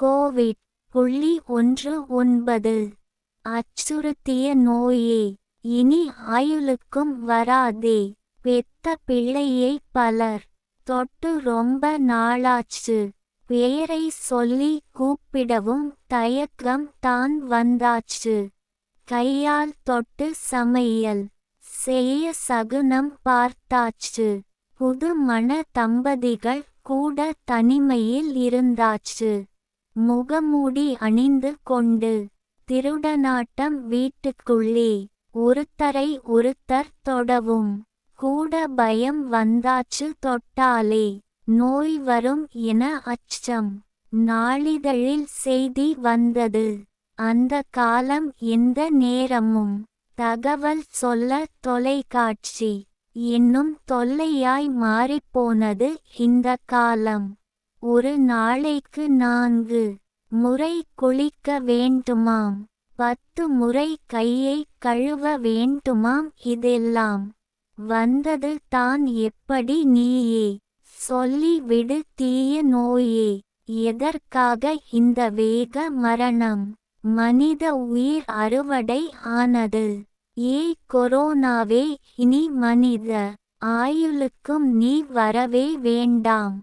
Covid புள்ளி ஒன்று ஒன்பது. அச்சுறுத்திய நோயே இனி ஆயுளுக்கும் வராதே. பெத்த பிள்ளையை பலர் தொட்டு ரொம்ப நாளாச்சு. பெயரை சொல்லி கூப்பிடவும் தயக்கம் தான் வந்தாச்சு. கையால் தொட்டு சமையல் செய்ய சகுனம் பார்த்தாச்சு. புது மண தம்பதிகள் கூட தனிமையில் இருந்தாச்சு. முகமூடி அணிந்து கொண்டு திருடனாட்டம் வீட்டுக்குள்ளே. ஒருத்தரை ஒருத்தர் தொடவும். கூட பயம் வந்தாச்சு தொட்டாலே. நோய் வரும் என அச்சம். நாளிதழில் செய்தி வந்தது. அந்த காலம் எந்த நேரமும். தகவல் சொல்ல தொலைக்காட்சி. இன்னும் தொல்லையாய் மாறிப்போனது இந்த காலம். ஒரு நாளைக்கு நான்கு முறை குளிக்க வேண்டுமாம். பத்து முறை கையை கழுவ வேண்டுமாம். இதெல்லாம் வந்தது தான் எப்படி நீயே? சொல்லி விடு தீய நோயே. எதற்காக இந்த வேக மரணம்? மனித உயிர் அறுவடை ஆனது. ஏய் கொரோனாவே இனி மனித ஆயுளுக்கும் நீ வரவே வேண்டாம்.